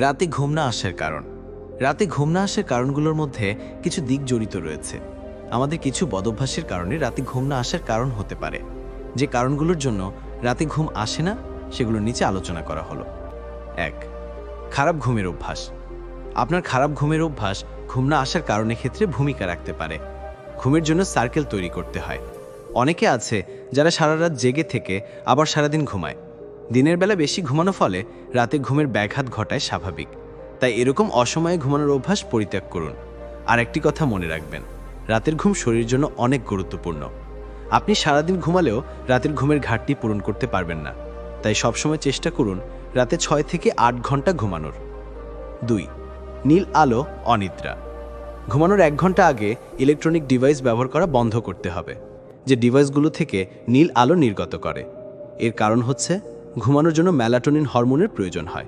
রাতে ঘুম না আসার কারণ। রাতে ঘুম না আসার কারণগুলোর মধ্যে কিছু দিক জড়িত রয়েছে। আমাদের কিছু বদভ্যাসের কারণে রাতে ঘুম না আসার কারণ হতে পারে। যে কারণগুলোর জন্য রাতে ঘুম আসে না সেগুলোর নিচে আলোচনা করা হলো। এক, খারাপ ঘুমের অভ্যাস। আপনার খারাপ ঘুমের অভ্যাস ঘুম না আসার কারণে ক্ষেত্রে ভূমিকা রাখতে পারে। ঘুমের জন্য সার্কেল তৈরি করতে হয়। অনেকে আছে যারা সারা রাত জেগে থেকে আবার সারাদিন ঘুমায়। দিনের বেলা বেশি ঘুমানো ফলে রাতে ঘুমের ব্যাঘাত ঘটায় স্বাভাবিক। তাই এরকম অসময়ে ঘুমানোর অভ্যাস পরিত্যাগ করুন। আর একটি কথা মনে রাখবেন, রাতের ঘুম শরীরের জন্য অনেক গুরুত্বপূর্ণ। আপনি সারাদিন ঘুমালেও রাতের ঘুমের ঘাটতি পূরণ করতে পারবেন না। তাই সবসময় চেষ্টা করুন রাতে ছয় থেকে আট ঘণ্টা ঘুমানোর। দুই, নীল আলো, অনিদ্রা। ঘুমানোর এক ঘণ্টা আগে ইলেকট্রনিক ডিভাইস ব্যবহার করা বন্ধ করতে হবে, যে ডিভাইসগুলো থেকে নীল আলো নির্গত করে। এর কারণ হচ্ছে ঘুমানোর জন্য ম্যালাটোনিন হরমোনের প্রয়োজন হয়।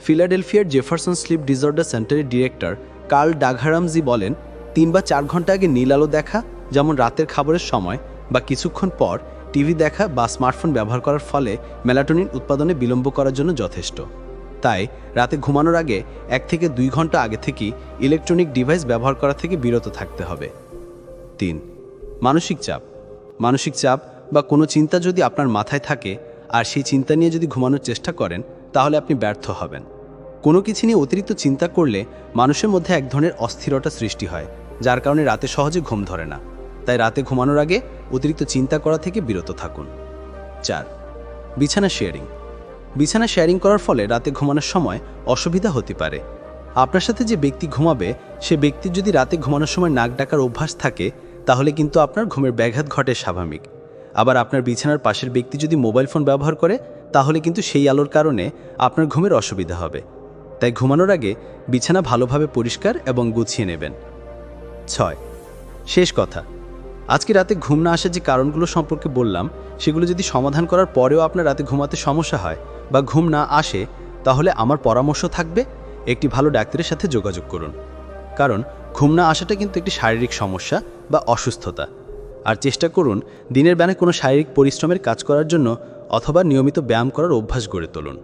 ফিলাডেলফিয়ার জেফারসন স্লিপ ডিসঅর্ডার সেন্টারের ডিরেক্টর কার্ল ডাঘারামজি বলেন, তিন বা চার ঘণ্টা আগে নীল আলো দেখা, যেমন রাতের খাবারের সময়, বা কিছুক্ষণ পর টিভি দেখা বা স্মার্টফোন ব্যবহার করার ফলে মেলাটোনিন উৎপাদনে বিলম্ব করার জন্য যথেষ্ট। তাই, রাতে ঘুমানোর আগে এক থেকে দুই ঘণ্টা আগে থেকেই ইলেকট্রনিক ডিভাইস ব্যবহার করা থেকে বিরত থাকতে হবে। তিন, মানসিক চাপ। মানসিক চাপ বা কোনো চিন্তা যদি আপনার মাথায় থাকে আর সেই চিন্তা নিয়ে যদি ঘুমানোর চেষ্টা করেন, তাহলে আপনি ব্যর্থ হবেন। কোনো কিছু নিয়ে অতিরিক্ত চিন্তা করলে মানুষের মধ্যে এক ধরনের অস্থিরতা সৃষ্টি হয়, যার কারণে রাতে সহজে ঘুম ধরে না। তাই রাতে ঘুমানোর আগে অতিরিক্ত চিন্তা করা থেকে বিরত থাকুন। চার, বিছানা শেয়ারিং বিছানা শেয়ারিং করার ফলে রাতে ঘুমানোর সময় অসুবিধা হতে পারে। আপনার সাথে যে ব্যক্তি ঘুমাবে, সে ব্যক্তির যদি রাতে ঘুমানোর সময় নাক ডাকার অভ্যাস থাকে, তাহলে কিন্তু আপনার ঘুমের ব্যাঘাত ঘটে স্বাভাবিক। আবার আপনার বিছানার পাশের ব্যক্তি যদি মোবাইল ফোন ব্যবহার করে, তাহলে কিন্তু সেই আলোর কারণে আপনার ঘুমের অসুবিধা হবে। তাই ঘুমানোর আগে বিছানা ভালোভাবে পরিষ্কার এবং গুছিয়ে নেবেন। ছয়, শেষ কথা। আজকে রাতে ঘুম না আসার যে কারণগুলো সম্পর্কে বললাম, সেগুলো যদি সমাধান করার পরেও আপনার রাতে ঘুমাতে সমস্যা হয় বা ঘুম না আসে, তাহলে আমার পরামর্শ থাকবে, একটি ভালো ডাক্তারের সাথে যোগাযোগ করুন। কারণ ঘুম না আসাটা কিন্তু একটি শারীরিক সমস্যা বা অসুস্থতা। আর চেষ্টা করুন দিনের বেলা কোনো শারীরিক পরিশ্রমের কাজ করার জন্য অথবা নিয়মিত ব্যায়াম করার অভ্যাস গড়ে তুলুন।